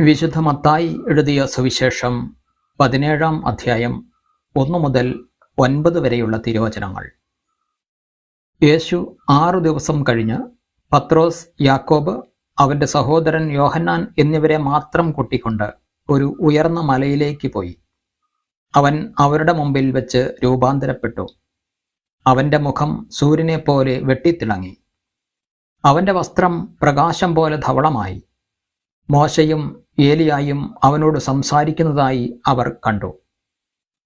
വിശുദ്ധ മത്തായി എഴുതിയ സുവിശേഷം പതിനേഴാം അധ്യായം ഒന്നു മുതൽ ഒൻപത് വരെയുള്ള തിരുവചനങ്ങൾ. യേശു ആറു ദിവസം കഴിഞ്ഞ് പത്രോസ് യാക്കോബ് അവന്റെ സഹോദരൻ യോഹന്നാൻ എന്നിവരെ മാത്രം കൂട്ടിക്കൊണ്ട് ഒരു ഉയർന്ന മലയിലേക്ക് പോയി. അവൻ അവരുടെ മുമ്പിൽ വെച്ച് രൂപാന്തരപ്പെട്ടു. അവന്റെ മുഖം സൂര്യനെ പോലെ വെട്ടിത്തിളങ്ങി. അവന്റെ വസ്ത്രം പ്രകാശം പോലെ ധവളമായി. മോശയും ഏലിയായും അവനോട് സംസാരിക്കുന്നതായി അവർ കണ്ടു.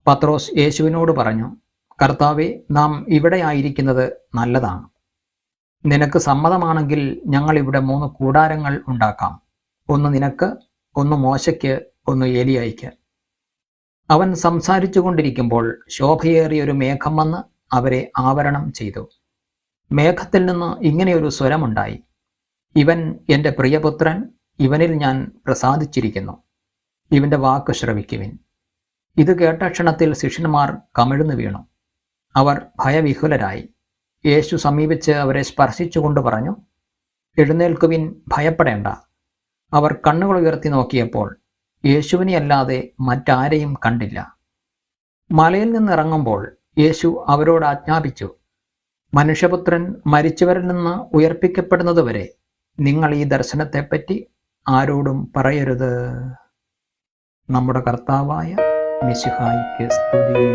പത്രോസ് യേശുവിനോട് പറഞ്ഞു കർത്താവെ നാം ഇവിടെ ആയിരിക്കുന്നത് നല്ലതാണ്. നിനക്ക് സമ്മതമാണെങ്കിൽ ഞങ്ങൾ ഇവിടെ മൂന്ന് കൂടാരങ്ങൾ ഉണ്ടാക്കാം. ഒന്ന് നിനക്ക് ഒന്ന് മോശയ്ക്ക് ഒന്ന് ഏലിയായിക്ക്. അവൻ സംസാരിച്ചു കൊണ്ടിരിക്കുമ്പോൾ ശോഭയേറിയ ഒരു മേഘം വന്ന് അവരെ ആവരണം ചെയ്തു. മേഘത്തിൽ നിന്ന് ഇങ്ങനെയൊരു സ്വരമുണ്ടായി. ഇവൻ എന്റെ പ്രിയപുത്രൻ ഇവനിൽ ഞാൻ പ്രസാദിച്ചിരിക്കുന്നു. ഇവന്റെ വാക്ക് ശ്രവിക്കുവിൻ. ഇത് കേട്ട ക്ഷണത്തിൽ ശിഷ്യന്മാർ കമിഴ്ന്നു വീണു. അവർ ഭയവിഹുലരായി. യേശു സമീപിച്ച് അവരെ സ്പർശിച്ചുകൊണ്ട് പറഞ്ഞു എഴുന്നേൽക്കുവിൻ ഭയപ്പെടേണ്ട. അവർ കണ്ണുകൾ ഉയർത്തി നോക്കിയപ്പോൾ യേശുവിനെ അല്ലാതെ മറ്റാരെയും കണ്ടില്ല. മലയിൽ നിന്നിറങ്ങുമ്പോൾ യേശു അവരോട് ആജ്ഞാപിച്ചു മനുഷ്യപുത്രൻ മരിച്ചവരിൽ നിന്ന് ഉയർപ്പിക്കപ്പെടുന്നതുവരെ നിങ്ങൾ ഈ ദർശനത്തെപ്പറ്റി ആരോടും പറയരുത്. നമ്മുടെ കർത്താവായ മിശിഹായിക്ക് സ്തുതി.